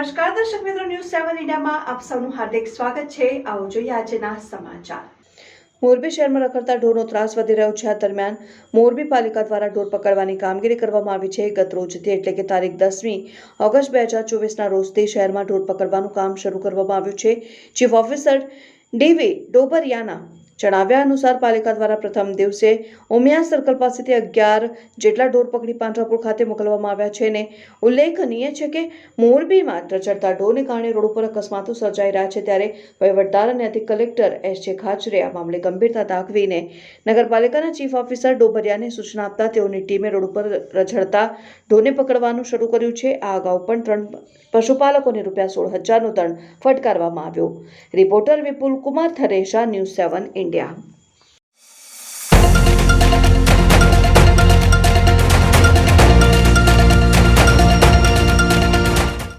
સેવન ઇન્ડિયામાં આપ સૌનું હાર્દિક સ્વાગત છે. આવો જોઈએ આજના સમાચાર. મોરબી શહેરમાં રખડતા ઢોરનો ત્રાસ વધી રહ્યો છે. આ દરમિયાન મોરબી પાલિકા દ્વારા ઢોર પકડવાની કામગીરી કરવામાં આવી છે. ગત રોજથી એટલે કે તારીખ દસમી ઓગસ્ટ બે હજાર ચોવીસના રોજથી શહેરમાં ઢોર પકડવાનું કામ શરૂ કરવામાં આવ્યું છે. ચીફ ઓફિસર ડીવી ડોબરિયાના જણાવ્યા અનુસાર પાલિકા દ્વારા પ્રથમ દિવસે ઉમિયા સર્કલ પાસેથી અગિયાર જેટલા ઢોર પકડી પાંજરાપુર ખાતે મોકલવામાં આવ્યા છે ને ઉલ્લેખનીય છે કે મોરબીમાં રચડતા ઢોરને કારણે રોડ ઉપર અકસ્માતો સર્જાઈ રહ્યા છે ત્યારે વહીવટદાર અને અધિક કલેક્ટર એસ જે ખાચરે આ મામલે ગંભીરતા દાખવીને નગરપાલિકાના ચીફ ઓફિસર ડોબરિયાને સૂચના આપતા તેઓની ટીમે રોડ ઉપર રચડતા ઢોરને પકડવાનું શરૂ કર્યું છે. આ અગાઉ પણ ત્રણ પશુપાલકોને રૂપિયા સોળ હજારનો દંડ ફટકારવામાં આવ્યો. રિપોર્ટર વિપુલ કુમાર થરેશા, ન્યૂઝ સેવન, ઇન્ડિયા. ya.